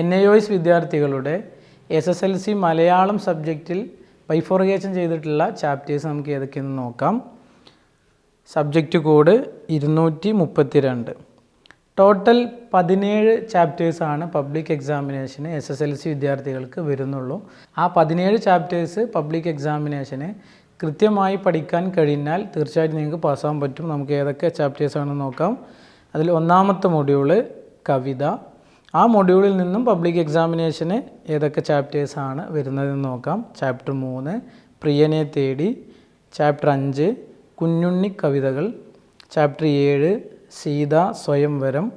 N I O S വിദ്യാർത്ഥികളുടെ S S L C Malayalam സബ്ജക്റ്റിൽ bifurcation ചെയ്തിട്ടുള്ള chapters നമുക്ക് ഏതൊക്കെയെന്ന് നോക്കാം. സബ്ജക്റ്റ് കോഡ് ഇരുന്നൂറ്റി മുപ്പത്തി രണ്ട് ടോട്ടൽ പതിനേഴ് ചാപ്റ്റേഴ്സാണ് പബ്ലിക് എക്സാമിനേഷന് എസ് എസ് എൽ സി വിദ്യാർത്ഥികൾക്ക് വരുന്നുള്ളൂ. ആ പതിനേഴ് ചാപ്റ്റേഴ്സ് പബ്ലിക് എക്സാമിനേഷന് കൃത്യമായി പഠിക്കാൻ കഴിഞ്ഞാൽ തീർച്ചയായിട്ടും നിങ്ങൾക്ക് പാസ്സാകാൻ പറ്റും. നമുക്ക് ഏതൊക്കെ ചാപ്റ്റേഴ്സാണെന്ന് നോക്കാം. അതിൽ ഒന്നാമത്തെ മൊഡ്യൂൾ കവിത ആ മൊഡ്യൂളിൽ നിന്നും പബ്ലിക് എക്സാമിനേഷന് ഏതൊക്കെ ചാപ്റ്റേഴ്സാണ് വരുന്നതെന്ന് നോക്കാം. ചാപ്റ്റർ മൂന്ന് പ്രിയനെ തേടി. ചാപ്റ്റർ അഞ്ച് കുഞ്ഞുണ്ണി കവിതകൾ. ചാപ്റ്റർ ഏഴ് സീത സ്വയംവരം.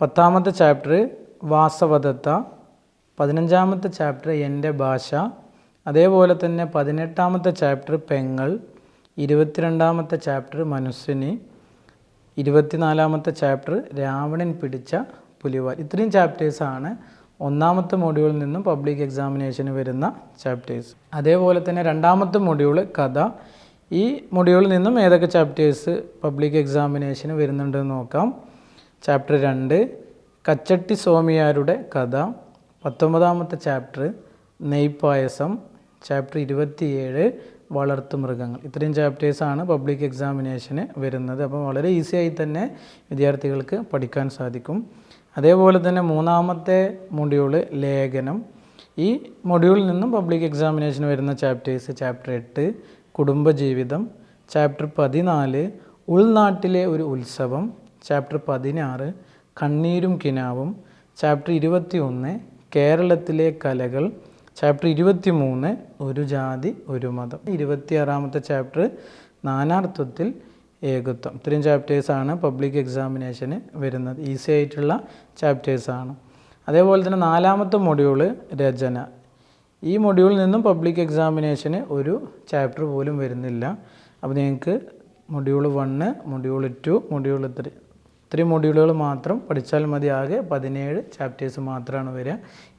പത്താമത്തെ ചാപ്റ്റർ വാസവദത്ത. പതിനഞ്ചാമത്തെ ചാപ്റ്റർ എന്റെ ഭാഷ. അതേപോലെ തന്നെ പതിനെട്ടാമത്തെ ചാപ്റ്റർ പെങ്ങൾ. ഇരുപത്തിരണ്ടാമത്തെ ചാപ്റ്റർ മനുഷ്യനി. ഇരുപത്തിനാലാമത്തെ ചാപ്റ്റർ രാവണൻ പിടിച്ച പുലിവാൽ ഇത്രയും ചാപ്റ്റേഴ്സാണ് ഒന്നാമത്തെ മൊഡ്യൂളിൽ നിന്നും പബ്ലിക് എക്സാമിനേഷന് വരുന്ന ചാപ്റ്റേഴ്സ് അതേപോലെ തന്നെ രണ്ടാമത്തെ മൊഡ്യൂൾ കഥ. ഈ മൊഡ്യൂളിൽ നിന്നും ഏതൊക്കെ ചാപ്റ്റേഴ്സ് പബ്ലിക് എക്സാമിനേഷന് വരുന്നുണ്ടെന്ന് നോക്കാം. ചാപ്റ്റർ രണ്ട് കച്ചട്ടി സ്വാമിയാരുടെ കഥ. പത്തൊമ്പതാമത്തെ ചാപ്റ്റർ നെയ്പായസം. ചാപ്റ്റർ ഇരുപത്തിയേഴ് വളർത്തു മൃഗങ്ങൾ. ഇത്രയും ചാപ്റ്റേഴ്സാണ് പബ്ലിക് എക്സാമിനേഷന് വരുന്നത്. അപ്പം വളരെ ഈസിയായി തന്നെ വിദ്യാർത്ഥികൾക്ക് പഠിക്കാൻ സാധിക്കും. അതേപോലെ തന്നെ മൂന്നാമത്തെ മൊഡ്യൂൾ ലേഖനം. ഈ മൊഡ്യൂളിൽ നിന്നും പബ്ലിക് എക്സാമിനേഷന് വരുന്ന ചാപ്റ്റേഴ്സ് ചാപ്റ്റർ എട്ട് കുടുംബജീവിതം ചാപ്റ്റർ പതിനാല് ഉൾനാട്ടിലെ ഒരു ഉത്സവം ചാപ്റ്റർ പതിനാറ് കണ്ണീരും കിനാവും ചാപ്റ്റർ ഇരുപത്തി ഒന്ന് കേരളത്തിലെ കലകൾ ചാപ്റ്റർ ഇരുപത്തി മൂന്ന് ഒരു ജാതി ഒരു മതം. ഇരുപത്തിയാറാമത്തെ ചാപ്റ്റർ നാനാർത്ഥത്തിൽ ഏകത്വം. ഇത്രയും ചാപ്റ്റേഴ്സാണ് പബ്ലിക് എക്സാമിനേഷന് വരുന്നത്. ഈസി ആയിട്ടുള്ള ചാപ്റ്റേഴ്സാണ് അതേപോലെ തന്നെ നാലാമത്തെ മൊഡ്യൂൾ രചന. ഈ മൊഡ്യൂളിൽ നിന്നും പബ്ലിക് എക്സാമിനേഷന് ഒരു ചാപ്റ്റർ പോലും വരുന്നില്ല. അപ്പോൾ നിങ്ങൾക്ക് module one module two module three ഇത്രയും മൊഡ്യൂളുകൾ മാത്രം പഠിച്ചാൽ മതി. ആകെ പതിനേഴ് ചാപ്റ്റേഴ്സ് മാത്രമാണ് വരിക.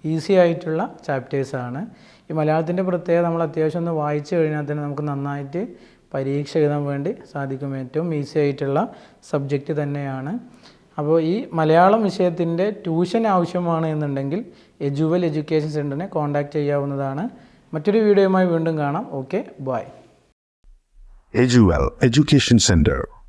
ഈസി ആയിട്ടുള്ള ചാപ്റ്റേഴ്സാണ് ഈ മലയാളത്തിന്റെ പ്രത്യേകത നമ്മൾ അത്യാവശ്യം ഒന്ന് വായിച്ചു കഴിഞ്ഞാൽ തന്നെ നമുക്ക് നന്നായിട്ട് പരീക്ഷ എഴുതാൻ വേണ്ടി സാധിക്കും. ഏറ്റവും ഈസി ആയിട്ടുള്ള സബ്ജക്റ്റ് തന്നെയാണ്. അപ്പോൾ ഈ മലയാളം വിഷയത്തിന്റെ ട്യൂഷൻ ആവശ്യമാണ് എന്നുണ്ടെങ്കിൽ എജുവൽ എഡ്യൂക്കേഷൻ സെന്ററിനെ കോൺടാക്റ്റ് ചെയ്യാവുന്നതാണ്. മറ്റൊരു വീഡിയോയുമായി വീണ്ടും കാണാം. ഓക്കെ ബായ് എജുവൽ എഡ്യൂക്കേഷൻ Center.